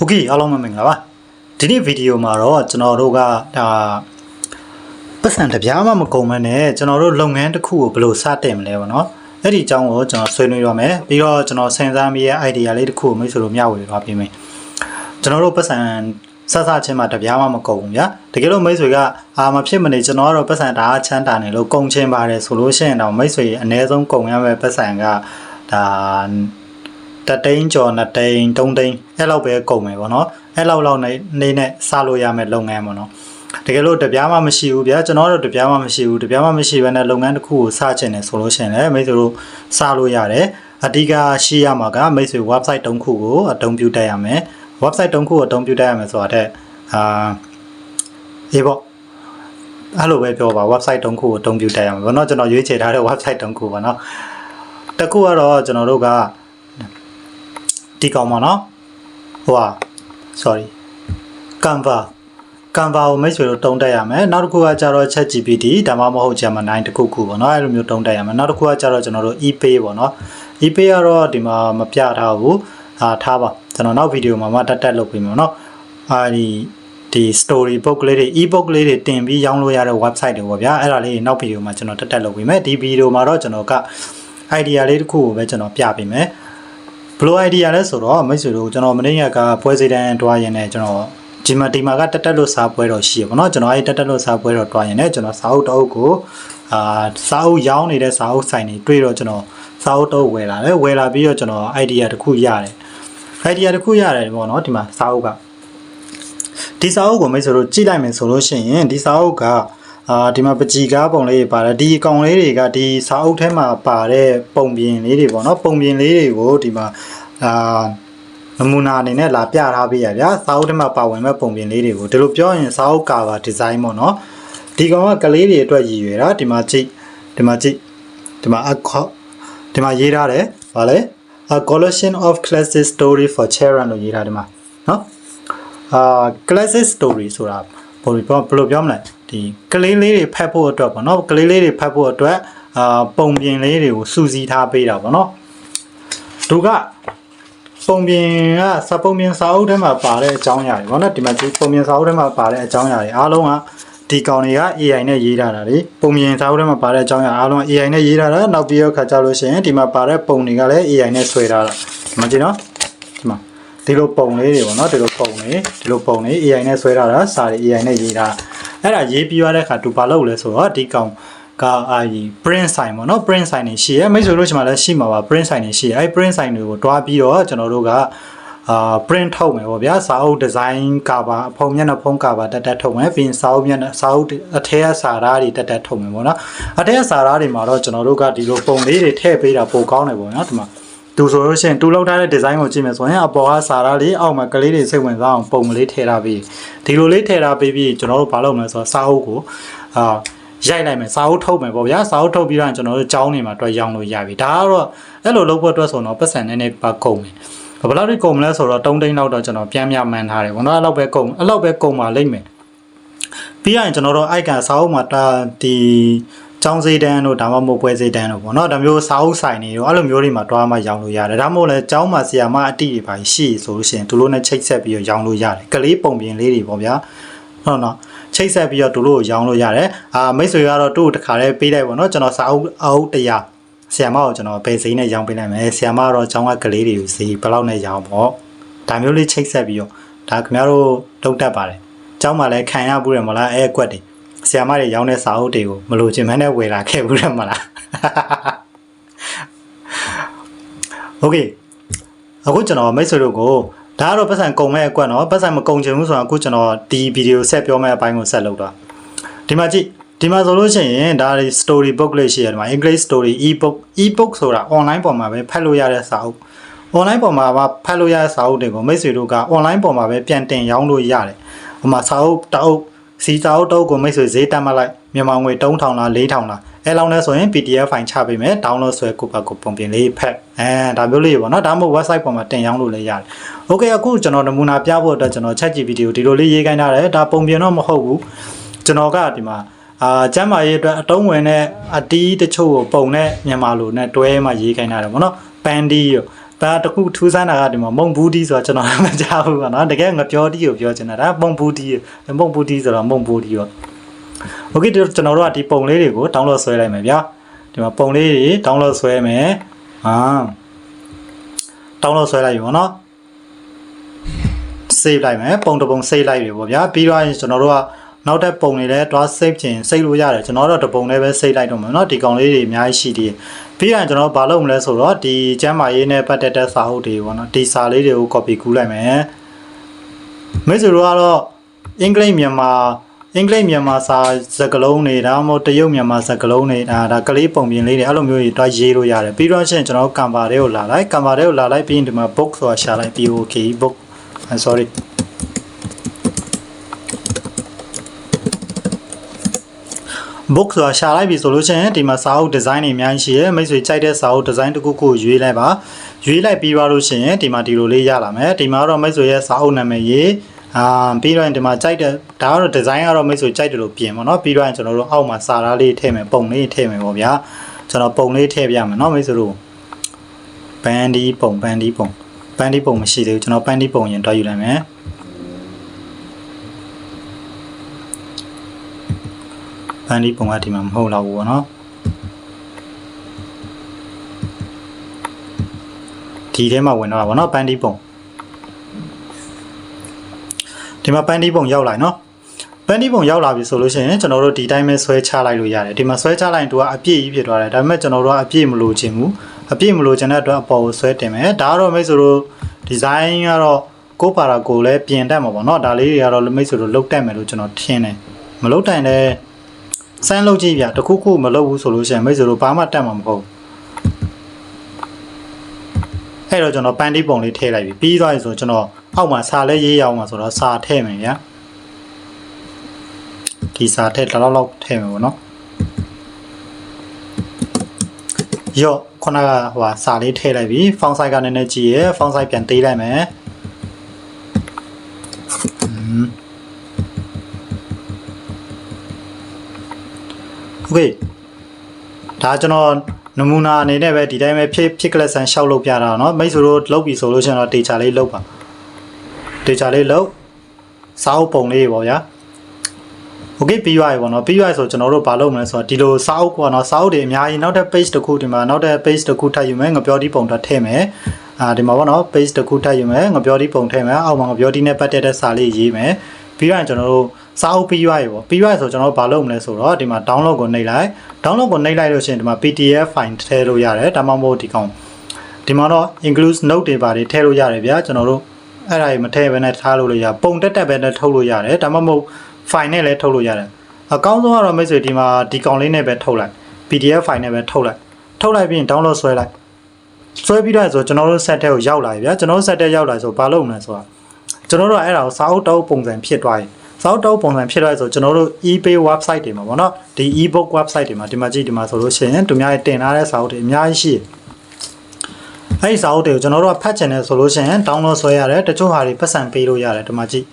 โอเคအားလုံးပဲမင်္ဂလာပါဒီနေ့ဗီဒီယိုမှာတော့ကျွန်တော်တို့ကဒါပတ်စံတစ်ပြားမှမကုန်မနဲ့ကျွန်တော်တို့လုပ်ငန်းတစ်ခုကိုဘယ်လိုစတင်မလဲပေါ့နော်အဲ့ဒီအကြောင်းကိုကျွန်တော်ဆွေးနွေးရမယ်ပြီးတော့ကျွန်တော်စဉ်းစားမိရဲ့ idea လေးတစ်ခုကိုမိတ်ဆွေတို့မျှဝေသွားပေးမယ်ကျွန်တော်တို့ပတ်စံစစချင်းမှာတစ်ပြားမှမကုန်ဘူးဗျာတကယ်လို့မိတ်ဆွေကအာမဖြစ်မနေကျွန်တော်ကတော့ပတ်စံတအားချမ်းတာနေလို့ကုန်ချင်းပါတယ်ဆိုလို့ရှိရင်တော့မိတ်ဆွေအ ਨੇ ဆုံးကုန်ရမယ့်ပတ်စံကဒါ တတိန်ကျော်နှစ်တိန်သုံးတိန်အဲ့လောက်ပဲကုန်မယ်ပေါ့နော်အဲ့လောက်လောက်နေနေနဲ့စလို့ရမယ်လုပ်ငန်းပေါ့နော်တကယ်လို့တပြားမှမရှိဘူးဗျာကျွန်တော်တို့တပြားမှမရှိဘူးတပြားမှမရှိဘဲနဲ့လုပ်ငန်းတစ်ခုကိုစချင်တယ်ဆိုလို့ရှိရင်လည်းမိတ်ဆွေတို့စလို့ရတယ်အဓိကရှိရမှာကမိတ်ဆွေ website တုံးခုကိုအသုံးပြုတတ်ရမယ် website တုံးခုကိုအသုံးပြုတတ်ရမယ်ဆိုတာတဲ့အာအေးပေါ့အဲ့လိုပဲပြောပါ website တုံးခုကိုအသုံးပြုတတ်ရမယ်ဘောနော်ကျွန်တော်ရွေးချယ်ထားတဲ့ website တုံးခုပါနော်တစ်ခုကတော့ကျွန်တော်တို့က ဒီကောင်ပါနော်ဟိုဟာ sorry canva canva ကိုမိတ်ဆွေတို့တုံးတက်ရမယ်နောက်တစ်ခုကကြတော့ chat gpt ဒါမှမဟုတ် gemini တခုခုပေါ့နော်အဲ့လိုမျိုးတုံးတက်ရမယ်နောက်တစ်ခုကကြတော့ကျွန်တော်တို့ epay ပေါ့နော် epay ကတော့ဒီမှာမပြထားဘူးအာထားပါကျွန်တော်နောက်ဗီဒီယိုမှာမှတက်တက်လုပ်ပေးမယ်နော်အာဒီဒီ story book လေးတွေ ebook လေးတွေတင်ပြီးရောင်းလို့ရတဲ့ website တွေပေါ့ဗျာအဲ့ဒါလေးနောက်ဗီဒီယိုမှာကျွန်တော်တက်တက်လုပ်ပေးမယ်ဒီဗီဒီယိုမှာတော့ကျွန်တော်က idea လေးတစ်ခုကိုပဲကျွန်တော်ပြပေးမယ် ဘလို idea လဲဆိုတော့မိတ်ဆွေတို့ကျွန်တော်မနေ့ကပွဲစည်းတန်းတွားရင်လည်းကျွန်တော်ဒီမှာဒီမှာကတက်တက်လို့စားပွဲတော့ရှိရပါတော့ကျွန်တော်အဲ့တက်တက်လို့စားပွဲတော့တွားရင်လည်းကျွန်တော်စာအုပ်တအုပ်ကိုအာစာအုပ်ရောင်းနေတဲ့စာအုပ်ဆိုင်တွေတွေ့တော့ကျွန်တော်စာအုပ်တအုပ်ဝယ်လာတယ်ဝယ်လာပြီးတော့ကျွန်တော် idea တစ်ခုရတယ် idea တစ်ခုရတယ်ပေါ့နော်ဒီမှာစာအုပ်ကဒီစာအုပ်ကိုမိတ်ဆွေတို့ကြည့်လိုက်မယ်ဆိုလို့ရှိရင်ဒီစာအုပ်က အာဒီမှာပကြီကားပုံလေးတွေပါတယ်ဒီအကောင်လေးတွေကဒီစာအုပ်ထဲမှာပါတဲ့ပုံပြင်လေးတွေပေါ့နော်ပုံပြင်လေးတွေကိုဒီမှာအာနမူနာအနေနဲ့လာပြထားပေးရဗျာစာအုပ်ထဲမှာပါဝင်မဲ့ပုံပြင်လေးတွေကိုဒီလိုပြောရင်စာအုပ်ကာဗာဒီဇိုင်းပေါ့နော်ဒီကောင်ကကလေးတွေအတွက်ရည်ရွယ်တာဒီမှာကြည့်ဒီမှာကြည့်ဒီမှာအခေါဒီမှာရေးထားတယ်ဗာလဲ a collection of classic story for children လို့ရေးထားတယ်မှာနော်အာ classic story ဆိုတာဘယ်လိုပြောဘယ်လိုပြောမလဲ ဒီကလေးလေးတွေဖတ်ဖို့အတွက်ပေါ့နော်ကလေးလေးတွေဖတ်ဖို့အတွက်အာပုံပြင်လေးတွေကိုစူးစီးထားပေးတာပေါ့နော်သူကပုံပြင်ကစပုံပြင်စာအုပ်ထဲမှာပါတဲ့အကြောင်းအရာတွေပေါ့နော်ဒီမှာဒီပုံပြင်စာအုပ်ထဲမှာပါတဲ့အကြောင်းအရာတွေအားလုံးကဒီကောင်တွေက AI နဲ့ရေးထားတာလေပုံပြင်စာအုပ်ထဲမှာပါတဲ့အကြောင်းအရာအားလုံးက AI နဲ့ရေးထားတာနောက်ပြီးတော့ခါကြလို့ရှိရင်ဒီမှာပါတဲ့ပုံတွေကလည်း AI နဲ့ဆွဲထားတာဒီမှာကြည့်နော်ဒီမှာဒီလိုပုံလေးတွေပေါ့နော်ဒီလိုပုံလေးဒီလိုပုံလေး AI နဲ့ဆွဲထားတာစာတွေ AI နဲ့ရေးထား အဲ့ဒါရေးပြီးရတဲ့အခါသူဘာလုပ်လဲဆိုတော့ဒီကောင်ကအာဒီ print sign ပေါ့နော် print sign တွေရှိရဲမိတ်ဆွေတို့ချိန်မှာလည်းရှိမှာပါ print sign တွေရှိရဲအဲ့ print sign တွေကိုတွားပြီးတော့ကျွန်တော်တို့ကအာ print ထုတ်မယ်ပေါ့ဗျာစာအုပ် design cover ဖုံမျက်နှာဖုံး cover တက်တက်ထုတ်မယ်ပြီးရင်စာအုပ်မျက်နှာစာအုပ်အထက်ကစာသားတွေတက်တက်ထုတ်မယ်ပေါ့နော်အထက်ကစာသားတွေမှာတော့ကျွန်တော်တို့ကဒီလိုပုံလေးတွေထည့်ပေးတာပိုကောင်းတယ်ပေါ့နော်ဒီမှာ သူဆိုလို့ရှိရင်သူလောက်ထားတဲ့ design ကိုကြည့်မယ်ဆိုရင်အပေါ်ကစာသားလေးအောက်မှာကလေးတွေစိတ်ဝင်စားအောင်ပုံလေးထည့်ထားပြီးဒီလိုလေးထည့်ထားပြီးပြီးကျွန်တော်တို့ဘာလုပ်မလဲဆိုတော့စာအုပ်ကိုအာရိုက်လိုက်မယ်စာအုပ်ထုတ်မယ်ပေါ့ဗျာစာအုပ်ထုတ်ပြီးတော့ကျွန်တော်တို့ကြောင်းနေမှာတွေ့ရောင်းလို့ရပြီဒါကတော့အဲ့လိုလုပ်ဖို့အတွက်ဆိုတော့ပတ်စံနည်းနည်းပါကုန်မယ်ဘယ်လောက်ထိကုန်မလဲဆိုတော့3တိန်းလောက်တော့ကျွန်တော်ပြန်ပြမှန်းထားတယ်ဘောနော်အဲ့လောက်ပဲကုန်အဲ့လောက်ပဲကုန်ပါလိမ့်မယ်ပြီးရင်ကျွန်တော်တို့အိုက်ကန်စာအုပ်မှာဒါ ဒီကျောင်းစေးတန်းတို့ဒါမှမဟုတ်ပွဲစေးတန်းတို့ပေါ့နော်ဒါမျိုးစာအုပ်ဆိုင်တွေတို့အဲ့လိုမျိုးတွေမှာတွားမှရောင်းလို့ရတယ်ဒါမှမဟုတ်လဲကျောင်းမှာဆရာမအတိတွေပါရှိဆိုလို့ရှိရင်သူတို့နဲ့ချိတ်ဆက်ပြီးတော့ရောင်းလို့ရတယ်ကလေးပုံပြင်လေးတွေပေါ့ဗျာဟုတ်နော်ချိတ်ဆက်ပြီးတော့သူတို့ကိုရောင်းလို့ရတယ်အာမိတ်ဆွေကတော့သူ့ကိုတခါတည်းပေးလိုက်ပေါ့နော်ကျွန်တော်စာအုပ်အုပ်တရားဆရာမကိုကျွန်တော်ဘယ်စိမ်းနဲ့ရောင်းပေးလိုက်မယ်ဆရာမကတော့ကျောင်းကကလေးတွေကိုစီဘယ်လောက်နဲ့ရောင်းပေါ့ဒါမျိုးလေးချိတ်ဆက်ပြီးတော့ဒါခင်ဗျားတို့တုံးတက်ပါတယ်ကျောင်းမှာလည်းခံရဘူးတယ်မလားအဲအကွက်တွေ ဆရာမတွေရောင်းတဲ့စာအုပ်တွေကိုမလို့ချင်မနဲ့ဝယ်လာခဲ့ဘူးတယ်မလားโอเคအခုကျွန်တော်မိတ်ဆွေတို့ကိုဒါကတော့ပတ်စံကုံမဲ့အကွက်နော်ပတ်စံမကုံချင်ဘူးဆိုတော့အခုကျွန်တော်ဒီဗီဒီယိုဆက်ပြောမဲ့အပိုင်းကိုဆက်လုပ်တော့ဒီမှာကြည့်ဒီမှာဆိုလို့ရှိရင်ဒါ story book လေးရှိရတယ်မှာ English story ebook ebook ဆိုတာ online ပေါ်မှာပဲဖတ်လို့ရတဲ့စာအုပ် online ပေါ်မှာဖတ်လို့ရတဲ့စာအုပ်တွေကိုမိတ်ဆွေတို့က online ပေါ်မှာပဲပြန်တင်ရောင်းလို့ရတယ်ဟိုမှာစာအုပ်တအုပ် စီစာအုပ်တအုပ်ကိုမိတ်ဆွေဈေးတက်မှလိုက်မြန်မာငွေ3000လား4000လားအဲလောက်နဲ့ဆိုရင် PDF ဖိုင်ချပေးမယ် download ဆွဲကိုပါကိုပုံပြင်လေးဖက်အဲဒါမျိုးလေးပေါ့နော်ဒါမှမဟုတ် website ပေါ်မှာတင်ရောင်းလို့လည်းရတယ်။ Okay အခုကျွန်တော်နမူနာပြဖို့အတွက်ကျွန်တော် ChatGPT ကိုဒီလိုလေးရေးခိုင်းထားတယ်ဒါပုံပြင်တော့မဟုတ်ဘူးကျွန်တော်ကဒီမှာအာကျမ်းမာရေးအတွက်အတုံးဝင်တဲ့အတီးတချို့ကိုပုံနဲ့မြန်မာလိုနဲ့တွဲမှရေးခိုင်းထားတယ်ပေါ့နော်ပန်ဒီ ဒါတခုထူးဆန်းတာကဒီမှာမုံဘူးတီဆိုတာကျွန်တော်လည်းမကြားဘူးပေါ့နော်တကယ်ငပြောတီကိုပြောချင်တာဒါမုံဘူးတီမုံဘူးတီဆိုတော့မုံဘူးတီရောโอเคကျွန်တော်တို့ကဒီပုံလေးတွေကို download ဆွဲလိုက်မယ်ဗျာဒီမှာပုံလေးတွေ download ဆွဲမယ်ဟာ download ဆွဲလိုက်ပြီပေါ့နော် save လိုက်မယ်ပုံတစ်ပုံ save လိုက်ပြီပေါ့ဗျာပြီးတော့ရင်ကျွန်တော်တို့က နောက်တဲ့ပုံတွေလည်းတွား save ချင် save လို့ရတယ်ကျွန်တော်တို့တစ်ပုံလေးပဲ save လိုက်တော့မယ်เนาะဒီကောင်လေးတွေအများကြီးရှိသေးတယ်ပြီးရင်ကျွန်တော်ဘာလုပ်မလဲဆိုတော့ဒီကျမ်းမာရေးနဲ့ပတ်သက်တဲ့စာအုပ်တွေပေါ့နော်ဒီစာလေးတွေကို copy ကူးလိုက်မယ်မိတ်ဆွေတို့ကတော့အင်္ဂလိပ်မြန်မာအင်္ဂလိပ်မြန်မာစာစကားလုံးတွေဒါမှမဟုတ်တရုတ်မြန်မာစကားလုံးတွေဒါဒါကလေးပုံပြင်လေးတွေအဲ့လိုမျိုးတွေတွားရေးလို့ရတယ်ပြီးတော့ရှင်ကျွန်တော်ကံပါတွေကိုလာလိုက်ကံပါတွေကိုလာလိုက်ပြီးရင်ဒီမှာ book ဆိုတာရှာလိုက် BOK book I'm sorry book ဆိုတာရှာလိုက်ပြီဆိုလို့ရှိရင်ဒီမှာစာအုပ်ဒီဇိုင်းတွေအများကြီးရှိရဲမိတ်ဆွေကြိုက်တဲ့စာအုပ်ဒီဇိုင်းတစ်ခုခုရွေးလိုက်ပါရွေးလိုက်ပြီးသွားလို့ရှိရင်ဒီမှာဒီလိုလေးရလာမယ်ဒီမှာတော့မိတ်ဆွေရဲ့စာအုပ်နာမည်ရေးအာပြီးတော့ဒီမှာကြိုက်တဲ့ဒါကတော့ဒီဇိုင်းကတော့မိတ်ဆွေကြိုက်တယ်လို့ပြင်ပါเนาะပြီးတော့ကျွန်တော်တို့အောက်မှာစာသားလေးထည့်မယ်ပုံလေးထည့်မယ်ပေါ့ဗျာကျွန်တော်ပုံလေးထည့်ပြမယ်เนาะမိတ်ဆွေတို့ဘန်ဒီပုံဘန်ဒီပုံဘန်ဒီပုံမရှိသေးဘူးကျွန်တော်ဘန်ဒီပုံရင်တွားယူလိုက်မယ် န်ဒီပုံကဒီမှာမဟုတ်တော့ဘူးပေါ့နော်ဒီထဲမှာဝင်တော့ပါဗောနော်ပန်းဒီပုံဒီမှာပန်းဒီပုံရောက်လာနော်ပန်းဒီပုံရောက်လာပြီဆိုလို့ရှိရင်ကျွန်တော်တို့ဒီတိုင်းပဲဆွဲချလိုက်လို့ရတယ်ဒီမှာဆွဲချလိုက်ရင်သူကအပြည့်ကြီးဖြစ်သွားတယ်ဒါပေမဲ့ကျွန်တော်တို့ကအပြည့်မလိုချင်ဘူးအပြည့်မလိုချင်တဲ့အတွက်အပေါ်ကိုဆွဲတင်မယ်ဒါကတော့မိတ်ဆွေတို့ဒီဇိုင်းကတော့ကိုပါရာကိုလည်းပြင်တတ်မှာပေါ့နော်ဒါလေးတွေကတော့မိတ်ဆွေတို့လုတ်တတ်မယ်လို့ကျွန်တော်ထင်တယ်မလုတ်တိုင်တဲ့ စမ်းလုတ်ကြည့်ပြတခုခုမလုတ်ဘူးဆိုလို့ရှိရင်မိတ်ဆွေတို့ဘာမှတတ်မှာမဟုတ်ဘူးအဲ့တော့ကျွန်တော်ပန်းတီးပုံလေးထည့်လိုက်ပြီပြီးသွားပြီဆိုကျွန်တော်အောက်မှာစာလဲရေးရအောင်မှာဆိုတော့စာထည့်မယ်ဗျာဒီစာထည့်တစ်လောက်လောက်ထည့်မယ်ပေါ့နော်ရော့ခုနကဟိုဟာစာလေးထည့်လိုက်ပြီ font size ကနည်းနည်းကြီးရယ် font size ပြန်သေးလိုက်မယ် โอเคဒါကျွန်တော်နမူနာအနေနဲ့ပဲဒီတိုင်းပဲဖြစ်ဖြစ်ကလဆန်ရှောက်လုပ်ပြတာเนาะမိတ်ဆွေတို့လုပ်ပြီဆိုလို့ရှိရင်တော့တေချာလေးလုပ်ပါတေချာလေးလုပ်စာအုပ်ပုံလေးပေါ့ဗျာโอเคပြီးသွားပြီပေါ့နော်ပြီးသွားပြီဆိုကျွန်တော်တို့ဘာလုပ်မလဲဆိုတော့ဒီလိုစာအုပ်ပေါ့နော်စာအုပ်တွေအများကြီးနောက်ထပ် page တစ်ခုဒီမှာနောက်ထပ် page တစ်ခုထပ်ယူမယ်ငပြောတီးပုံတော့ထည့်မယ်အာဒီမှာပေါ့နော် page တစ်ခုထပ်ယူမယ်ငပြောတီးပုံထည့်မယ်အောက်မှာငပြောတီးနဲ့ပတ်သက်တဲ့စာလေးရေးမယ် ပြီးတော့ကျွန်တော်တို့စာအုပ်ပြီးရွားရေပေါ့ပြီးရွားရေဆိုကျွန်တော်တို့ဘာလုပ်မလဲဆိုတော့ဒီမှာ download ကိုနှိပ်လိုက် download ကိုနှိပ်လိုက်လို့ရှိရင်ဒီမှာ PDF file ထည့်လို့ရတယ်ဒါမှမဟုတ်ဒီကောင်ဒီမှာတော့ include note တွေပါတယ်ထည့်လို့ရတယ်ဗျာကျွန်တော်တို့အဲ့ဒါကြီးမထည့်ဘဲနဲ့ထားလို့လို့ရပုံတက်တက်ပဲနဲ့ထုတ်လို့ရတယ်ဒါမှမဟုတ် file နဲ့လည်းထုတ်လို့ရတယ်အကောင်းဆုံးကတော့မိတ်ဆွေဒီမှာဒီကောင်လေးနဲ့ပဲထုတ်လိုက် PDF file နဲ့ပဲထုတ်လိုက်ထုတ်လိုက်ပြီးရင် download ဆွဲလိုက်ဆွဲပြီးတော့ဆိုကျွန်တော်တို့ set ထဲကိုရောက်လာပြီဗျာကျွန်တော်တို့ set ထဲရောက်လာဆိုဘာလုပ်မလဲဆိုတော့ ကျွန်တော်တို့ကအဲ့ဒါကိုစာအုပ်တောက်ပုံစံဖြစ်သွားပြီစောက်တောက်ပုံစံဖြစ်သွားဆိုကျွန်တော်တို့ eBay website တွေမှာပေါ့နော်ဒီ ebook website တွေမှာဒီမှာကြည့်ဒီမှာဆိုလို့ရှိရင်သူများတင်ထားတဲ့စာအုပ်တွေအများကြီးရှိတယ်အဲ့ဒီစာအုပ်တွေကိုကျွန်တော်တို့ကဖတ်ချင်တယ်ဆိုလို့ရှိရင် download ဆွဲရတယ်တချို့ဟာတွေပတ်စံပေးလို့ရတယ်ဒီမှာကြည့်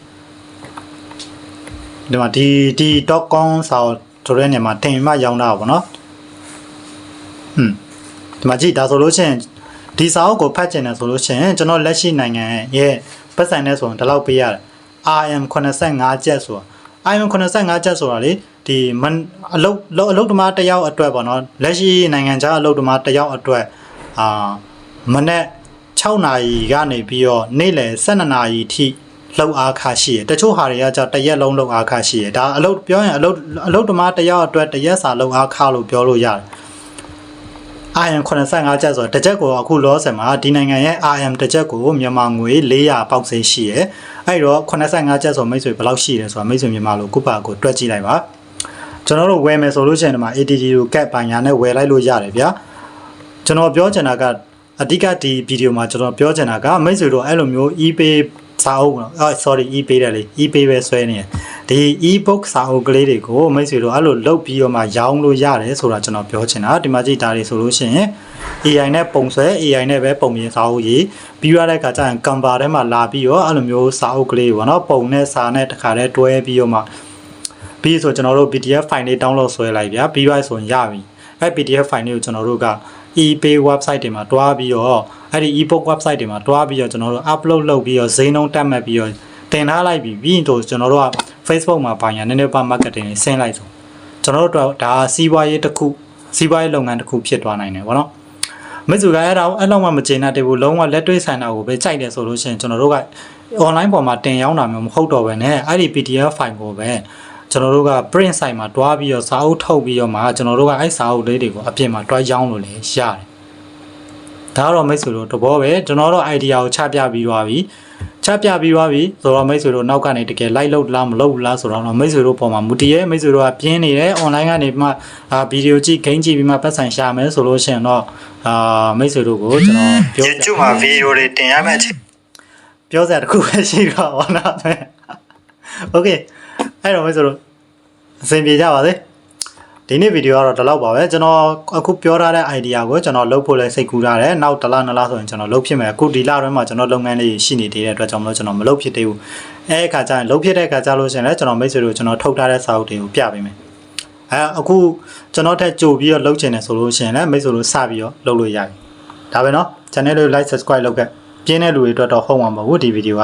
ဒီမှာဒီဒီ .com စာအုပ်ဆိုတဲ့နေရာမှာတင်မှရောင်းတာပေါ့နော်ဟွန်းဒီမှာကြည့်ဒါဆိုလို့ရှိရင်ဒီစာအုပ်ကိုဖတ်ချင်တယ်ဆိုလို့ရှိရင်ကျွန်တော်လက်ရှိနိုင်ငံရဲ့ ပတ်စံနဲ့ဆိုရင်ဒီလောက်ပေးရတယ် RM 85ကျပ်ဆိုတာ RM 85ကျပ်ဆိုတာလေဒီအလုတ်အလုတ်တမားတယောက်အတွက်ပေါ့နော်လက်ရှိနိုင်ငံခြားအလုတ်တမားတယောက်အတွက်အာမနေ့6နာရီကနေပြီးတော့နေ့လယ်12နာရီထိလှုပ်အားခရှိရတချို့ဟာတွေကじゃတရက်လုံးလှုပ်အားခရှိရဒါအလုတ်ပြောရင်အလုတ်အလုတ်တမားတယောက်အတွက်တရက်စာလှုပ်အားခလို့ပြောလို့ရတယ် RM 85ကျပ်ဆိုတော့တစ်ချက်ကိုအခုလောဆယ်မှာဒီနိုင်ငံရဲ့ RM တစ်ချက်ကိုမြန်မာငွေ400ပေါက်စိရှိရယ်အဲ့တော့85ကျပ်ဆိုမိတ်ဆွေဘယ်လောက်ရှိတယ်ဆိုတာမိတ်ဆွေမြန်မာလိုကုပါကိုတွက်ကြည့်လိုက်ပါကျွန်တော်တို့ဝယ်မယ်ဆိုလို့ရှိရင်ဒီမှာ ATG ကိုကတ်ပညာနဲ့ဝယ်လိုက်လို့ရတယ်ဗျာကျွန်တော်ပြောချင်တာကအဓိကဒီဗီဒီယိုမှာကျွန်တော်ပြောချင်တာကမိတ်ဆွေတို့အဲ့လိုမျိုး eBay စာအုပ်နော်အော် sorry eBay တယ်လေ eBay ပဲဆွဲနေတယ် ဒီ ebook စာအုပ်ကလေးတွေကိုမိတ်ဆွေတို့အဲ့လိုလုတ်ပြီးတော့မှရောင်းလို့ရတယ်ဆိုတာကျွန်တော်ပြောချင်တာဒီမှာကြည့်ဒါတွေဆိုလို့ရှိရင် AI နဲ့ပုံဆွဲ AI နဲ့ပဲပုံပြင်စာအုပ်ရေးပြီးရတဲ့အခါကျရင် Canva ထဲမှာလာပြီးတော့အဲ့လိုမျိုးစာအုပ်ကလေးပေါ့နော်ပုံနဲ့စာနဲ့တခါတည်းတွဲပြီးတော့မှပြီးဆိုကျွန်တော်တို့ PDF file လေး download ဆွဲလိုက်ဗျာပြီးသွားဆိုရင်ရပြီအဲ့ PDF file လေးကိုကျွန်တော်တို့က eBay website တွေမှာတွားပြီးတော့အဲ့ဒီ ebook website တွေမှာတွားပြီးတော့ကျွန်တော်တို့ upload လုပ်ပြီးတော့ဈေးနှုန်းတက်မှတ်ပြီးတော့ တင်ထားလိုက်ပြီးပြီးရင်တော့ကျွန်တော်တို့က Facebook မှာပါညာနည်းနည်းပါ marketing တွေဆင်းလိုက်ဆိုကျွန်တော်တို့တော့ဒါစီးပွားရေးတစ်ခုစီးပွားရေးလုပ်ငန်းတစ်ခုဖြစ်သွားနိုင်တယ်ဗောနော်မိတ်ဆွေကအဲ့ဒါအဲ့လောက်မှမကျေနပ်သေးဘူးလုံးဝလက်တွေ့ဆိုင်တာကိုပဲကြိုက်တယ်ဆိုလို့ရှိရင်ကျွန်တော်တို့က online ပေါ်မှာတင်ရောက်တာမျိုးမဟုတ်တော့ဘဲနဲ့အဲ့ဒီ PDF file ကိုပဲကျွန်တော်တို့က print site မှာတွားပြီးတော့စာအုပ်ထုတ်ပြီးတော့မှကျွန်တော်တို့ကအဲ့စာအုပ်လေးတွေကိုအပြင်မှာတွားရောင်းလို့လည်းရတယ်။ဒါကတော့မိတ်ဆွေတို့တဘောပဲကျွန်တော်တို့ idea ကိုချပြပြီးသွားပြီ။ ချပြပြီးသွားပြီဆိုတော့မိတ်ဆွေတို့နောက်ကနေတကယ် live လုပ်လားမလုပ်လားဆိုတော့မိတ်ဆွေတို့ပုံမှာမူတည်ရဲမိတ်ဆွေတို့ကပြင်းနေတယ် online ကနေမှအာဗီဒီယိုကြည့် game ကြည့်ပြီးမှပတ်ဆိုင်ရှာမယ်ဆိုလို့ရှိရင်တော့အာမိတ်ဆွေတို့ကိုကျွန်တော်ပြောပြ YouTube မှာ video တွေတင်ရမယ့်အချိန်ပြောစရာတခုပဲရှိတော့ပါတော့ Okay အဲ့တော့မိတ်ဆွေတို့အဆင်ပြေကြပါစေ ဒီနေ့ဗီဒီယိုကတော့ဒီလောက်ပါပဲကျွန်တော်အခုပြောထားတဲ့ idea ကိုကျွန်တော်လုပ်ဖို့လဲစိတ်ကူးထားတယ်နောက်တစ်လနှစ်လဆိုရင်ကျွန်တော်လုပ်ဖြစ်မယ်အခုဒီလတွင်းမှာကျွန်တော်လုပ်ငန်းလေးရှိနေသေးတဲ့အတွက်ကြောင့်မလို့ကျွန်တော်မလုပ်ဖြစ်သေးဘူးအဲအခါကျရင်လုပ်ဖြစ်တဲ့အခါကျလို့ရှိရင်လည်းကျွန်တော်မိတ်ဆွေတို့ကျွန်တော်ထုတ်ထားတဲ့စာအုပ်တွေကိုပြပေးမယ်အဲအခုကျွန်တော်ထက်ကြိုပြီးတော့လုပ်ချင်တယ်ဆိုလို့ရှိရင်လည်းမိတ်ဆွေတို့စပြီးတော့လုပ်လို့ရပြီဒါပဲเนาะ channel လေး like subscribe လုပ်ခဲ့ပြင်းတဲ့လူတွေအတွက်တော့ဟုတ်မှာမဟုတ်ဘူးဒီဗီဒီယိုက